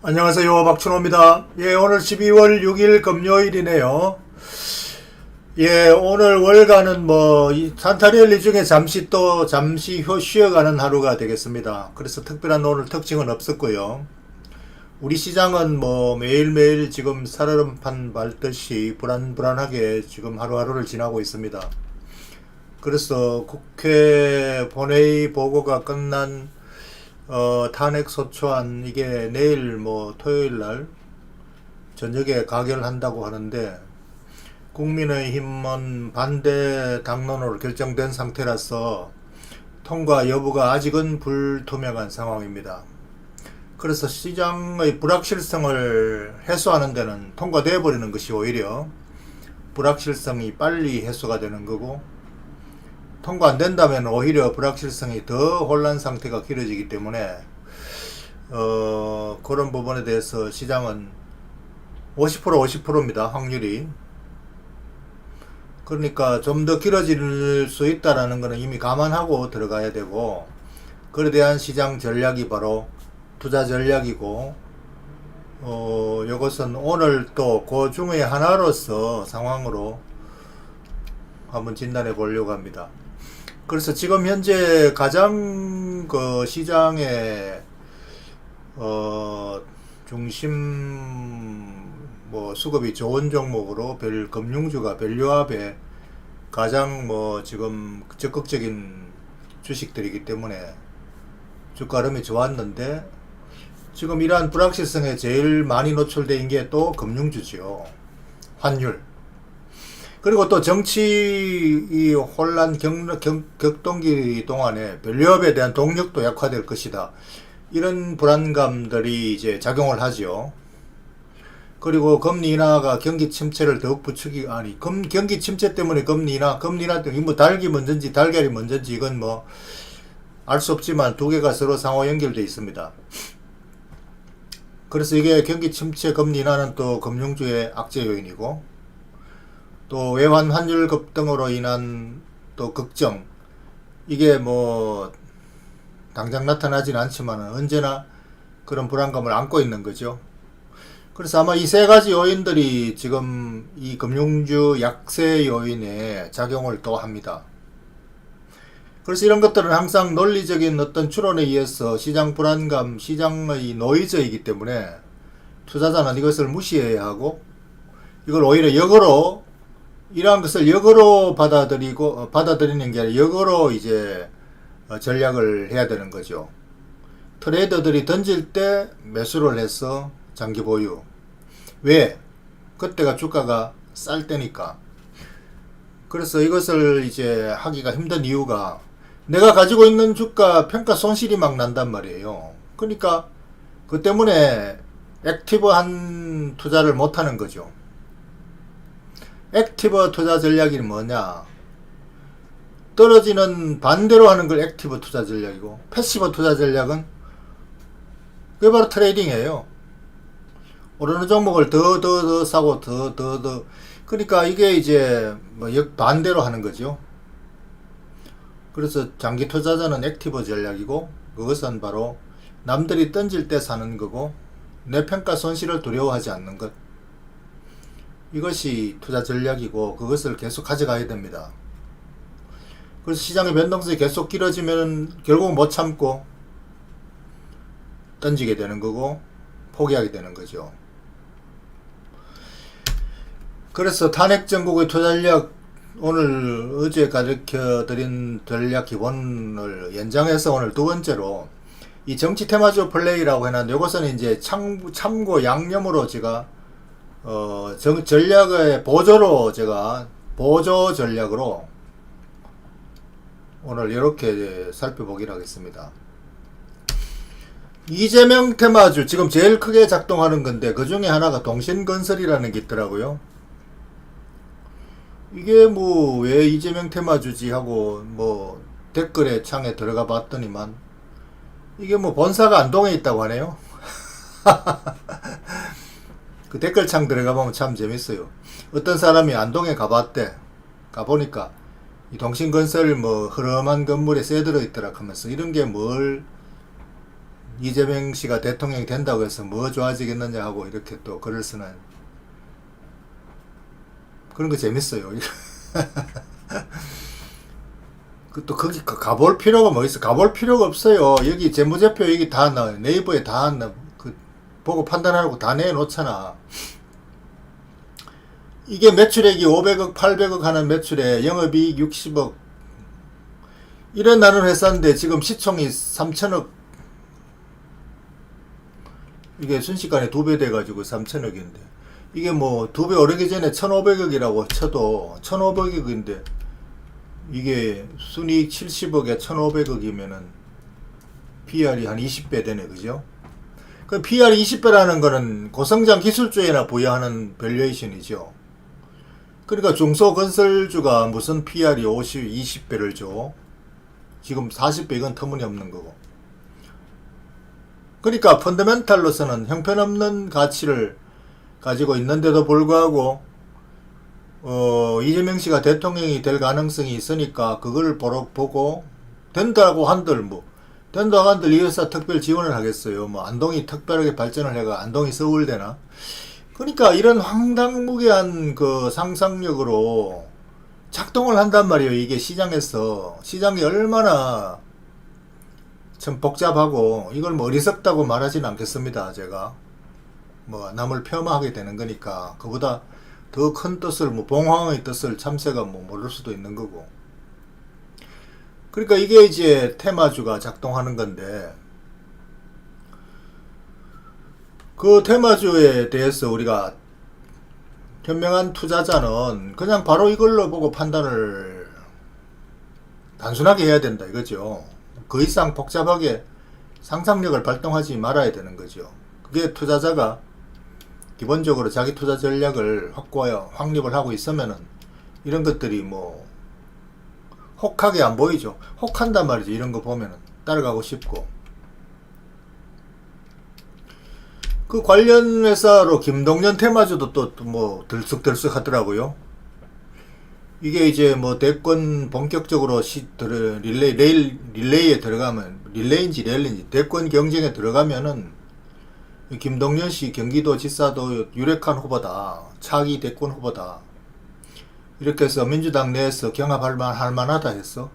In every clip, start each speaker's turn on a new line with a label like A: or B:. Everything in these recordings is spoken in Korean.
A: 안녕하세요. 박춘호입니다. 예, 오늘 12월 6일 금요일이네요. 예, 오늘 월가는 뭐, 이 산타리엘리 중에 잠시 또, 잠시 휴, 쉬어가는 하루가 되겠습니다. 그래서 특별한 오늘 특징은 없었고요. 우리 시장은 뭐, 매일매일 지금 살얼음판 밟듯이 불안불안하게 지금 하루하루를 지나고 있습니다. 그래서 국회 본회의 보고가 끝난 어, 탄핵 소추안 이게 내일 뭐 토요일 날 저녁에 가결한다고 하는데 국민의힘은 반대 당론으로 결정된 상태라서 통과 여부가 아직은 불투명한 상황입니다. 그래서 시장의 불확실성을 해소하는 데는 통과돼 버리는 것이 오히려 불확실성이 빨리 해소가 되는 거고 통과 안 된다면 오히려 불확실성이 더 혼란 상태가 길어지기 때문에 어, 그런 부분에 대해서 시장은 50% 50%입니다. 확률이. 그러니까 좀 더 길어질 수 있다라는 것은 이미 감안하고 들어가야 되고 그에 대한 시장 전략이 바로 투자 전략이고 어, 이것은 오늘 또 그 중의 하나로서 상황으로 한번 진단해 보려고 합니다. 그래서 지금 현재 가장 그 시장의 어 중심 뭐 수급이 좋은 종목으로 별 금융주가 밸류업에 가장 뭐 지금 적극적인 주식들이기 때문에 주가 흐름이 좋았는데 지금 이러한 불확실성에 제일 많이 노출된 게 또 금융주지요. 환율. 그리고 또 정치 이 혼란 경, 경, 격동기 동안에 밸류업에 대한 동력도 약화될 것이다. 이런 불안감들이 이제 작용을 하지요. 그리고 금리 인하가 경기 침체를 더욱 부추기 아니 금, 경기 침체 때문에 금리 인하 금리 인하 때문에 뭐 달기 먼저인지 달걀이 먼저인지 이건 뭐 알 수 없지만 두 개가 서로 상호 연결되어 있습니다. 그래서 이게 경기 침체 금리 인하는 또 금융주의 악재 요인이고 또 외환 환율 급등으로 인한 또 걱정 이게 뭐 당장 나타나진 않지만 언제나 그런 불안감을 안고 있는 거죠. 그래서 아마 이 세 가지 요인들이 지금 이 금융주 약세 요인에 작용을 또 합니다. 그래서 이런 것들은 항상 논리적인 어떤 추론에 의해서 시장 불안감, 시장의 노이즈이기 때문에 투자자는 이것을 무시해야 하고 이걸 오히려 역으로 이러한 것을 역으로 받아들이고 어, 받아들이는 게 아니라 역으로 이제 어, 전략을 해야 되는 거죠. 트레이더들이 던질 때 매수를 해서 장기 보유. 왜? 그때가 주가가 쌀 때니까. 그래서 이것을 이제 하기가 힘든 이유가 내가 가지고 있는 주가 평가 손실이 막 난단 말이에요. 그러니까 그 때문에 액티브한 투자를 못 하는 거죠. 액티브 투자 전략이 뭐냐? 떨어지는 반대로 하는 걸 액티브 투자 전략이고 패시브 투자 전략은 그게 바로 트레이딩이에요. 오르는 종목을 더 더 더 사고 더 더 더 그러니까 이게 이제 뭐 역반대로 하는 거죠. 그래서 장기 투자자는 액티브 전략이고 그것은 바로 남들이 던질 때 사는 거고 내 평가 손실을 두려워하지 않는 것. 이것이 투자 전략이고 그것을 계속 가져가야 됩니다. 그래서 시장의 변동성이 계속 길어지면 결국 못 참고 던지게 되는 거고 포기하게 되는 거죠. 그래서 탄핵 정국의 투자 전략 오늘 어제 가르쳐 드린 전략 기본을 연장해서 오늘 두 번째로 이 정치 테마주 플레이라고 해놨는데 이것은 이제 참, 참고 양념으로 제가 어, 정, 전략의 보조로 제가 보조 전략으로 오늘 이렇게 살펴보기로 하겠습니다. 이재명 테마주 지금 제일 크게 작동하는 건데 그 중에 하나가 동신건설이라는 게 있더라고요. 이게 뭐 왜 이재명 테마주지 하고 뭐 댓글에 창에 들어가 봤더니만 이게 뭐 본사가 안동에 있다고 하네요. 그 댓글창 들어가 보면 참 재밌어요. 어떤 사람이 안동에 가봤대. 가보니까 이 동신건설 뭐 흐름한 건물에 새 들어 있더라 하면서 이런 게 뭘 이재명 씨가 대통령이 된다고 해서 뭐 좋아지겠느냐 하고 이렇게 또 글을 쓰는 그런 거 재밌어요. 그또 거기 가- 가볼 필요가 뭐 있어? 가볼 필요가 없어요. 여기 재무제표 여기 다 나, 네이버에 다 나, 그 보고 판단하라고 다 내놓잖아. 이게 매출액이 500억, 800억 하는 매출에 영업이익 60억. 이런 나는 회사인데 지금 시총이 3천억. 이게 순식간에 두 배 돼가지고 3천억인데. 이게 뭐 두 배 오르기 전에 1,500억이라고 쳐도 1,500억인데 이게 순이익 70억에 1,500억이면은 PR이 한 20배 되네, 그죠? 그 PR 20배라는 거는 고성장 기술주에나 부여하는 밸류에이션이죠. 그러니까 중소건설주가 무슨 PR이 50, 20배를 줘? 지금 40배 이건 터무니없는 거고. 그러니까 펀더멘탈로서는 형편없는 가치를 가지고 있는데도 불구하고 어, 이재명 씨가 대통령이 될 가능성이 있으니까 그걸 보러 보고 된다고 한들 뭐 된다고 한들 이 회사 특별 지원을 하겠어요. 뭐 안동이 특별하게 발전을 해가 안동이 서울대나. 그러니까 이런 황당무계한 그 상상력으로 작동을 한단 말이에요. 이게 시장에서 시장이 얼마나 참 복잡하고 이걸 뭐 어리석다고 말하지는 않겠습니다. 제가 뭐 남을 폄하하게 되는 거니까 그보다 더 큰 뜻을 뭐 봉황의 뜻을 참새가 뭐 모를 수도 있는 거고. 그러니까 이게 이제 테마주가 작동하는 건데 그 테마주에 대해서 우리가 현명한 투자자는 그냥 바로 이걸로 보고 판단을 단순하게 해야 된다 이거죠. 그 이상 복잡하게 상상력을 발동하지 말아야 되는 거죠. 그게 투자자가 기본적으로 자기 투자 전략을 확고하여 확립을 하고 있으면은 이런 것들이 뭐 혹하게 안 보이죠. 혹한단 말이죠. 이런 거 보면은 따라가고 싶고. 그 관련 회사로 김동연 테마주도 또 뭐 들쑥들쑥 하더라고요. 이게 이제 뭐 대권 본격적으로 시, 들어, 릴레이, 레일, 릴레이에 들어가면, 릴레이인지 레일인지 대권 경쟁에 들어가면은 이 김동연 씨 경기도 지사도 유력한 후보다. 차기 대권 후보다. 이렇게 해서 민주당 내에서 경합할 만, 할 만하다 했어.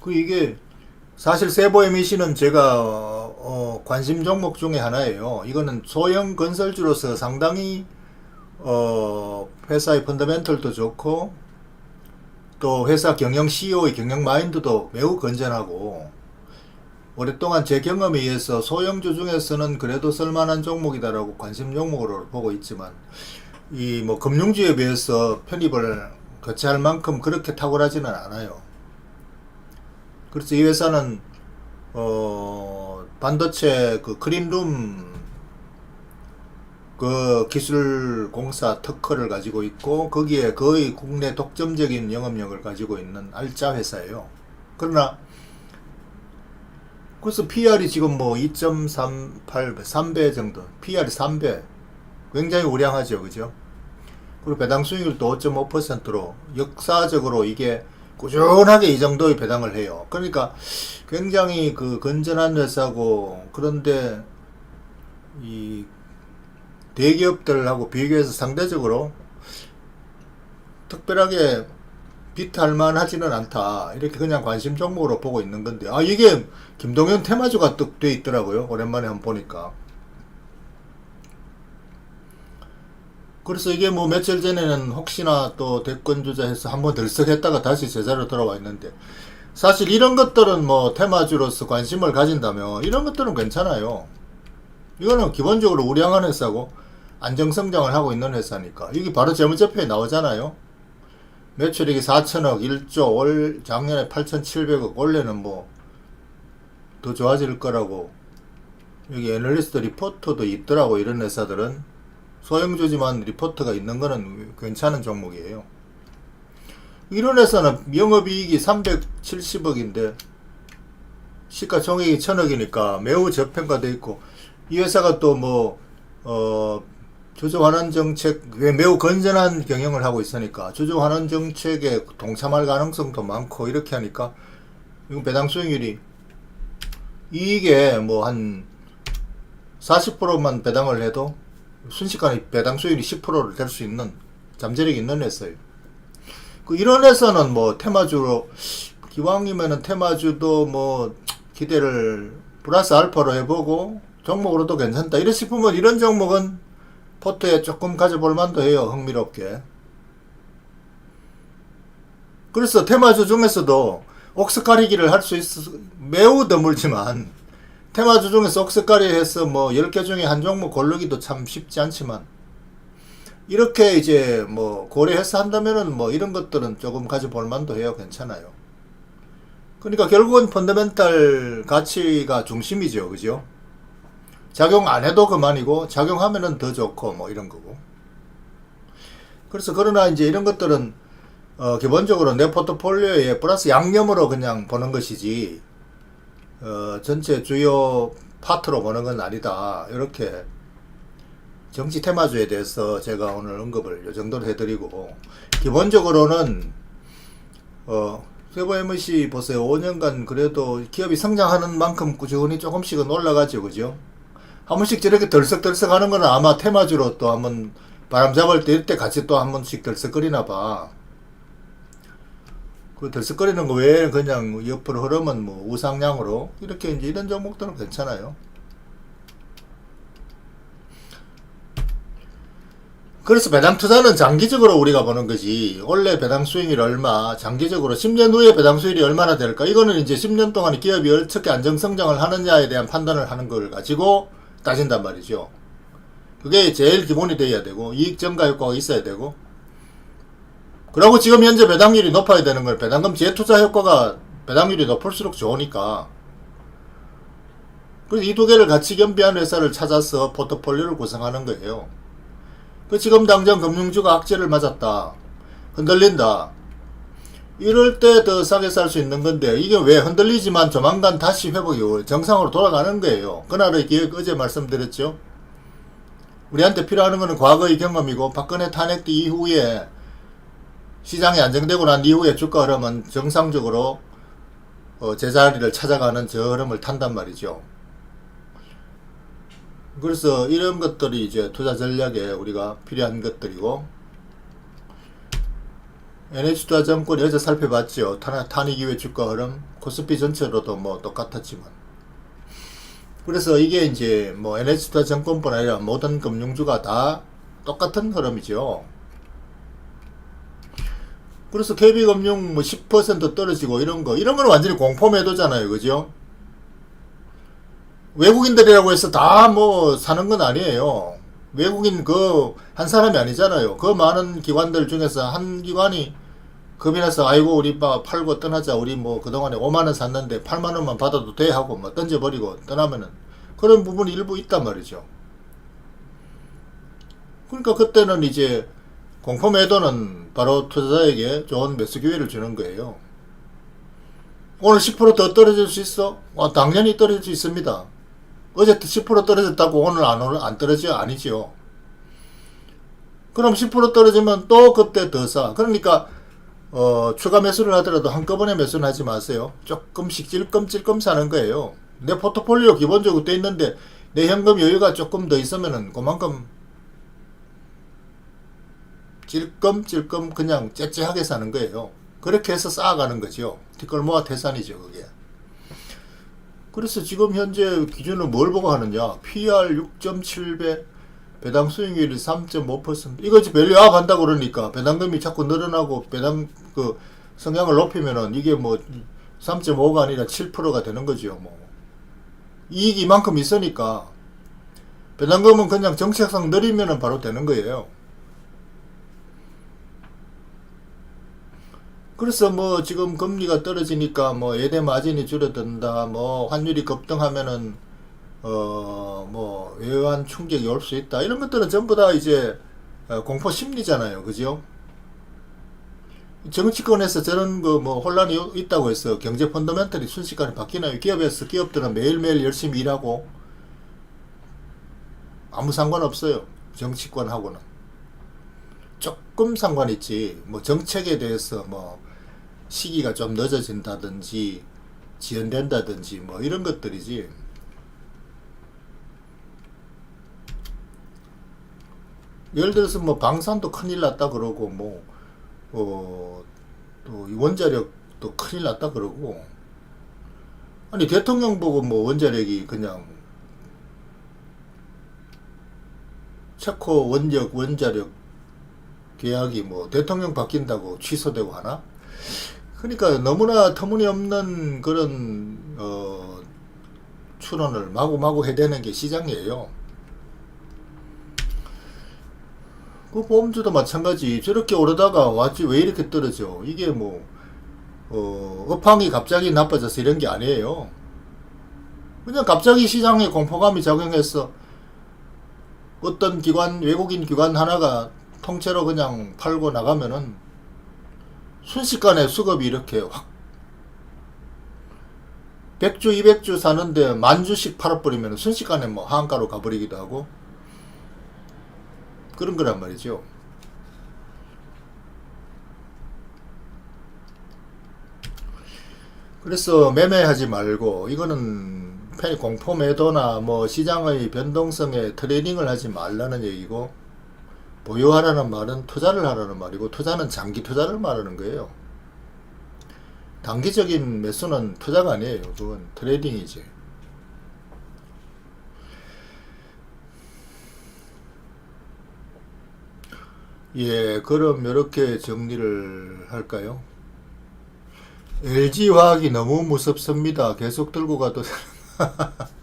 A: 그 이게 사실 세보 에미시는 제가 어, 어, 관심 종목 중에 하나예요. 이거는 소형 건설주로서 상당히 어, 회사의 펀더멘털도 좋고 또 회사 경영 CEO의 경영 마인드도 매우 건전하고 오랫동안 제 경험에 의해서 소형주 중에서는 그래도 쓸만한 종목이다라고 관심 종목으로 보고 있지만 이 뭐 금융주에 비해서 편입을 교체할 만큼 그렇게 탁월하지는 않아요. 그래서 이 회사는 어 반도체 그 크린룸 그 기술 공사 특허를 가지고 있고 거기에 거의 국내 독점적인 영업력을 가지고 있는 알짜 회사예요. 그러나 그래서 PR이 지금 뭐 2.38배, 3배 정도, PR이 3배. 굉장히 우량하죠, 그죠? 그리고 배당 수익률도 5.5%로 역사적으로 이게 꾸준하게 이 정도의 배당을 해요. 그러니까 굉장히 그 건전한 회사고 그런데 이 대기업들하고 비교해서 상대적으로 특별하게 비트할 만하지는 않다. 이렇게 그냥 관심 종목으로 보고 있는 건데, 아, 이게 김동현 테마주가 또돼 있더라고요. 오랜만에 한번 보니까. 그래서 이게 뭐 며칠 전에는 혹시나 또 대권주자 해서 한번 들썩했다가 다시 제자로 돌아와 있는데, 사실 이런 것들은 뭐 테마주로서 관심을 가진다면, 이런 것들은 괜찮아요. 이거는 기본적으로 우량한 회사고, 안정성장을 하고 있는 회사니까. 이게 바로 재무제표에 나오잖아요. 매출액이 4천억, 1조, 올 작년에 8,700억, 올해는 뭐 더 좋아질 거라고 여기 애널리스트 리포터도 있더라고 이런 회사들은 소형주지만 리포터가 있는 거는 괜찮은 종목이에요. 회사는 영업이익이 370억인데 시가총액이 1000억이니까 매우 저평가돼 있고 이 회사가 또뭐 어, 주주 환원 정책 왜 매우 건전한 경영을 하고 있으니까 주주 환원 정책에 동참할 가능성도 많고 이렇게 하니까 이거 배당 수익률이 이익에 뭐 한 40%만 배당을 해도 순식간에 배당 수익이 10%를 될수 있는 잠재력이 있는 회사예요. 그 이런 회사는 뭐 테마주로 기왕이면은 테마주도 뭐 기대를 플러스 알파로 해보고 종목으로도 괜찮다. 이런 싶으면 이런 종목은 포트에 조금 가져볼 만도 해요. 흥미롭게. 그래서 테마주 중에서도 옥스가리기를 할 수 있어 매우 드물지만 테마주 중에서 옥스가리 해서 뭐 10개 중에 한 종목 고르기도 참 쉽지 않지만 이렇게 이제 뭐 고려해서 한다면은 뭐 이런 것들은 조금 가져볼 만도 해요. 괜찮아요. 그러니까 결국은 펀더멘탈 가치가 중심이죠. 그죠? 작용 안 해도 그만이고 작용하면은 더 좋고 뭐 이런 거고. 그래서 그러나 이제 이런 것들은 어 기본적으로 내 포트폴리오에 플러스 양념으로 그냥 보는 것이지 어 전체 주요 파트로 보는 건 아니다. 이렇게 정치 테마주에 대해서 제가 오늘 언급을 요 정도로 해드리고 기본적으로는 어 세부 MC 보세요 5년간 그래도 기업이 성장하는 만큼 꾸준히 조금씩은 올라가죠 그죠 한 번씩 저렇게 덜썩덜썩 하는 거는 아마 테마주로 또 한번 바람 잡을 때 이때 같이 또 한 번씩 덜썩거리나 봐. 그 덜썩거리는 거 외에 그냥 옆으로 흐르면 뭐 우상향으로 이렇게 이제 이런 종목들은 괜찮아요. 그래서 배당 투자는 장기적으로 우리가 보는 거지. 원래 배당 수익률 얼마, 장기적으로 10년 후에 배당 수익이 얼마나 될까? 이거는 이제 10년 동안 기업이 어떻게 안정 성장을 하느냐에 대한 판단을 하는 걸 가지고 따진단 말이죠. 그게 제일 기본이 돼야 되고 이익 증가 효과가 있어야 되고 그리고 지금 현재 배당률이 높아야 되는 걸 배당금 재투자 효과가 배당률이 높을수록 좋으니까 그래서 이 두 개를 같이 겸비한 회사를 찾아서 포트폴리오를 구성하는 거예요. 그 지금 당장 금융주가 악재를 맞았다. 흔들린다. 이럴 때 더 싸게 살 수 있는 건데 이게 왜 흔들리지만 조만간 다시 회복이 정상으로 돌아가는 거예요. 그날의 기획 어제 말씀드렸죠. 우리한테 필요한 거는 과거의 경험이고 박근혜 탄핵 이후에 시장이 안정되고 난 이후에 주가 흐름은 정상적으로 어, 제자리를 찾아가는 저 흐름을 탄단 말이죠. 그래서 이런 것들이 이제 투자 전략에 우리가 필요한 것들이고 NH투자증권이 어제 살펴봤죠. 탄- 탄핵 이후의 주가 흐름, 코스피 전체로도 뭐 똑같았지만. 그래서 이게 이제 뭐 NH투자증권뿐 아니라 모든 금융주가 다 똑같은 흐름이죠. 그래서 KB금융 뭐 10% 떨어지고 이런 거, 이런 거는 완전히 공포 매도잖아요. 그죠? 외국인들이라고 해서 다 뭐 사는 건 아니에요. 외국인 그 한 사람이 아니잖아요. 그 많은 기관들 중에서 한 기관이 겁이 나서 아이고 우리 빠 팔고 떠나자 우리 뭐 그동안에 5만 원 샀는데 8만 원만 받아도 돼 하고 뭐 던져버리고 떠나면은 그런 부분이 일부 있단 말이죠. 그러니까 그때는 이제 공포 매도는 바로 투자자에게 좋은 매수 기회를 주는 거예요. 오늘 10%더 떨어질 수 있어? 아, 당연히 떨어질 수 있습니다. 어제 10% 떨어졌다고 오늘 안, 오늘 안 떨어져? 아니죠. 그럼 10% 떨어지면 또 그때 더 싸. 그러니까, 어, 추가 매수를 하더라도 한꺼번에 매수는 하지 마세요. 조금씩 찔끔찔끔 사는 거예요. 내 포트폴리오 기본적으로 돼 있는데 내 현금 여유가 조금 더 있으면은 그만큼 찔끔찔끔 그냥 째째하게 사는 거예요. 그렇게 해서 쌓아가는 거죠. 티끌모아 태산이죠, 그게. 그래서 지금 현재 기준은 뭘 보고 하느냐? PR 6.7배, 배당 수익률이 3.5%. 이거 이제 밸류 업 한다 그러니까 배당금이 자꾸 늘어나고 배당 그 성향을 높이면은 이게 뭐 3.5가 아니라 7%가 되는 거죠, 뭐. 이익이 이만큼 있으니까 배당금은 그냥 정책상 늘리면은 바로 되는 거예요. 그래서 뭐 지금 금리가 떨어지니까 뭐 예대 마진이 줄어든다 뭐 환율이 급등하면은 어 뭐 외환 충격이 올 수 있다. 이런 것들은 전부 다 이제 어, 공포 심리잖아요. 그죠? 정치권에서 저런 그 뭐 혼란이 있다고 해서 경제 펀더멘털이 순식간에 바뀌나요? 기업에서 기업들은 매일매일 열심히 일하고 아무 상관없어요. 정치권하고는 조금 상관있지. 뭐 정책에 대해서 뭐 시기가 좀 늦어진다든지 지연된다든지 뭐 이런 것들이지. 예를 들어서 뭐 방산도 큰일 났다 그러고 뭐 어, 또 원자력도 큰일 났다 그러고 아니 대통령 보고 뭐 원자력이 그냥 체코 원력 원자력 계약이 뭐 대통령 바뀐다고 취소되고 하나? 그러니까 너무나 터무니없는 그런 어, 추론을 마구마구 해대는 게 시장이에요. 그 보험주도 마찬가지 저렇게 오르다가 왔지 왜 이렇게 떨어져 이게 뭐 어, 업황이 갑자기 나빠져서 이런 게 아니에요 그냥 갑자기 시장에 공포감이 작용해서 어떤 기관 외국인 기관 하나가 통째로 그냥 팔고 나가면은 순식간에 수급이 이렇게 확 100주 200주 사는데 만 주씩 팔아버리면 순식간에 뭐 하한가로 가버리기도 하고 그런 거란 말이죠. 그래서 매매하지 말고 이거는 공포 매도나 뭐 시장의 변동성에 트레이딩을 하지 말라는 얘기고 보유하라는 말은 투자를 하라는 말이고 투자는 장기 투자를 말하는 거예요. 단기적인 매수는 투자가 아니에요. 그건 트레이딩이지. 예, 그럼 이렇게 정리를 할까요? LG화학이 너무 무섭습니다. 계속 들고 가도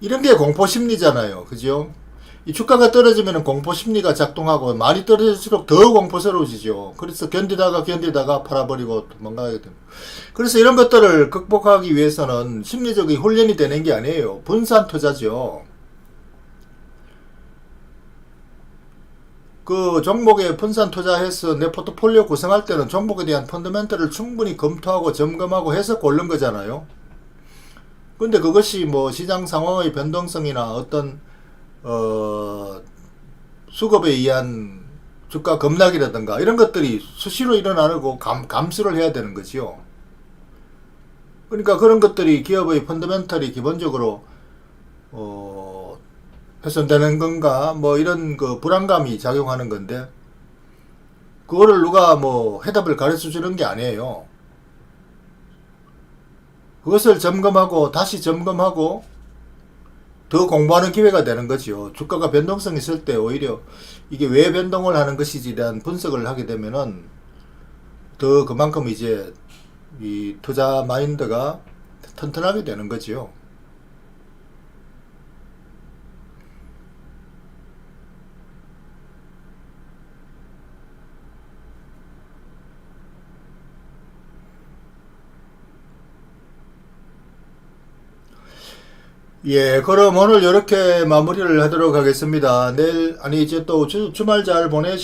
A: 이런 게 공포 심리잖아요. 그죠? 이 주가가 떨어지면 공포 심리가 작동하고 많이 떨어질수록 더 공포스러워지죠. 그래서 견디다가 견디다가 팔아버리고 도망가게 됩니다. 그래서 이런 것들을 극복하기 위해서는 심리적인 훈련이 되는 게 아니에요. 분산 투자죠. 그 종목에 분산 투자해서 내 포트폴리오 구성할 때는 종목에 대한 펀더멘털을 충분히 검토하고 점검하고 해서 고른 거잖아요. 근데 그것이 뭐 시장 상황의 변동성이나 어떤 어 수급에 의한 주가 급락이라든가 이런 것들이 수시로 일어나고 감, 감수를 해야 되는 거지요. 그러니까 그런 것들이 기업의 펀더멘털이 기본적으로 어 훼손되는 건가 뭐 이런 그 불안감이 작용하는 건데 그거를 누가 뭐 해답을 가르쳐 주는 게 아니에요. 그것을 점검하고 다시 점검하고 더 공부하는 기회가 되는 거죠. 주가가 변동성 있을 때 오히려 이게 왜 변동을 하는 것이지에 대한 분석을 하게 되면은 더 그만큼 이제 이 투자 마인드가 튼튼하게 되는 거지요. 예, 그럼 오늘 이렇게 마무리를 하도록 하겠습니다. 내일, 아니, 이제 또 주, 주말 잘 보내시